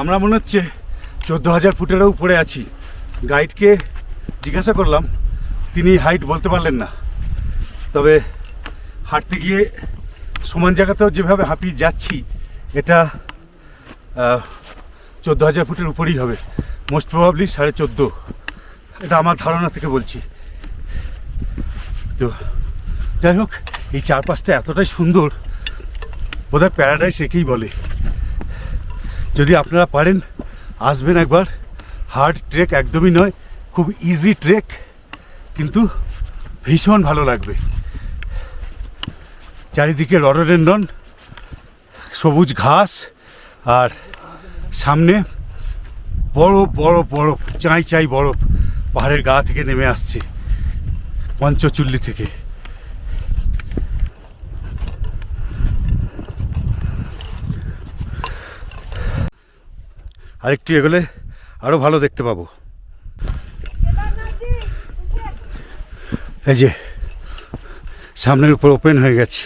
আমরা মনে হচ্ছে চোদ্দ হাজার ফুটেরও উপরে আছি। গাইডকে জিজ্ঞাসা করলাম, তিনি হাইট বলতে পারলেন না। তবে হাঁটতে গিয়ে সমান জায়গাতেও যেভাবে হাঁপিয়ে যাচ্ছি, এটা চোদ্দ হাজার ফুটের উপরেই হবে। মোস্ট প্রবাবলি সাড়ে চোদ্দ। এটা আমার ধারণা থেকে বলছি। তো, যাই হোক, এই চারপাশটা এতটাই সুন্দর, বোধহয় প্যারাডাইস একেই বলে। যদি আপনারা পারেন, আসবেন একবার। হার্ড ট্রেক একদমই নয়, খুব ইজি ট্রেক, কিন্তু ভীষণ ভালো লাগবে। চারিদিকে রডোডেন্ডন সবুজ ঘাস, আর সামনে বড় বড় বরফ চাই চাই বরফ পাহাড়ের গা থেকে নেমে আসছে, পঞ্চচুল্লি থেকে। আরেকটু এগোলে আরও ভালো দেখতে পাবো। এই যে সামনের উপর ওপেন হয়ে গেছে।